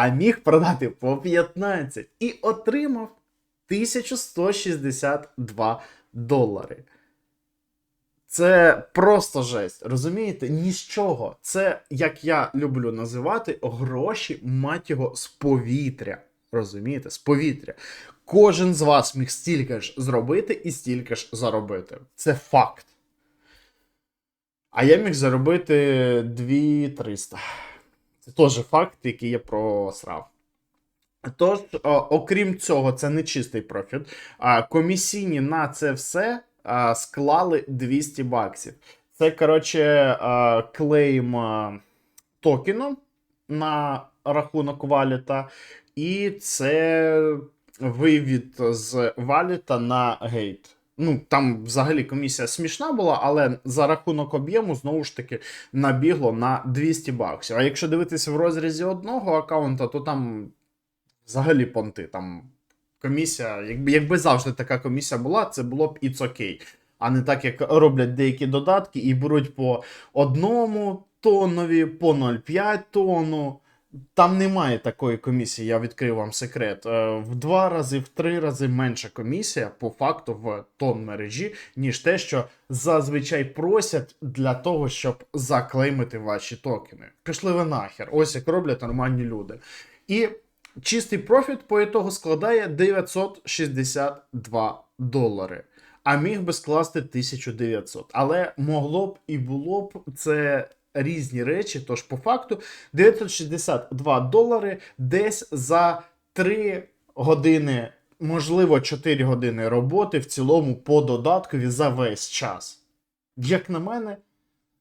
а міг продати по 15 і отримав 1162 долари. Це просто жесть. Розумієте? Ні з чого. Це, як я люблю називати, гроші, мать його, з повітря. Розумієте? З повітря. Кожен з вас міг стільки ж зробити і стільки ж заробити. Це факт. А я міг заробити 2300. Це теж факт, який я просрав. Тож, окрім цього, це не чистий профіт. Комісійні на це все склали 200 баксів. Це, коротше, клейм токену на рахунок валіта, і це вивід з валіта на гейт. Ну, там взагалі комісія смішна була, але за рахунок об'єму знову ж таки набігло на 200 баксів. А якщо дивитися в розрізі одного аккаунта, то там взагалі понти. Там комісія, якби, якби завжди така комісія була, це було б it's окей. А не так, як роблять деякі додатки і беруть по одному тонові, по 0,5 тонну. Там немає такої комісії, я відкрив вам секрет. Е, В два рази, в три рази менша комісія по факту в тон мережі, ніж те, що зазвичай просять для того, щоб заклеймити ваші токени. Пішли ви нахер. Ось як роблять нормальні люди. І чистий профіт по ітогу складає 962 долари. А міг би скласти 1900. Але могло б і було б це різні речі. Тож, по факту, 962 долари десь за 3 години, можливо, 4 години роботи в цілому по додаткові за весь час. Як на мене,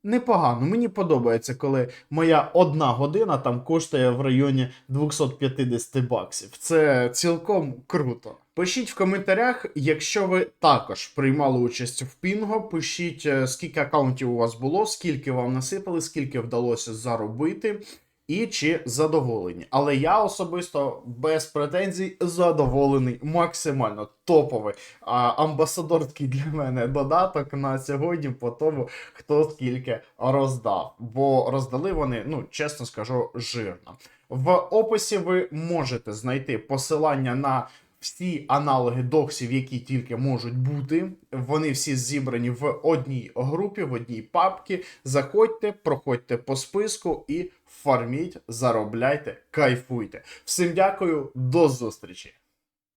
непогано. Мені подобається, коли моя одна година там коштує в районі 250 баксів. Це цілком круто. Пишіть в коментарях, якщо ви також приймали участь в Пінго. Пишіть, е, скільки аккаунтів у вас було, скільки вам насипали, скільки вдалося заробити. І чи задоволені. Але я особисто без претензій задоволений максимально топовий. А, амбасадорський для мене додаток на сьогодні по тому, хто скільки роздав. Бо роздали вони, ну чесно скажу, жирно. В описі ви можете знайти посилання на всі аналоги доксів, які тільки можуть бути. Вони всі зібрані в одній групі, в одній папці. Заходьте, проходьте по списку і фарміть, заробляйте, кайфуйте. Всім дякую, до зустрічі!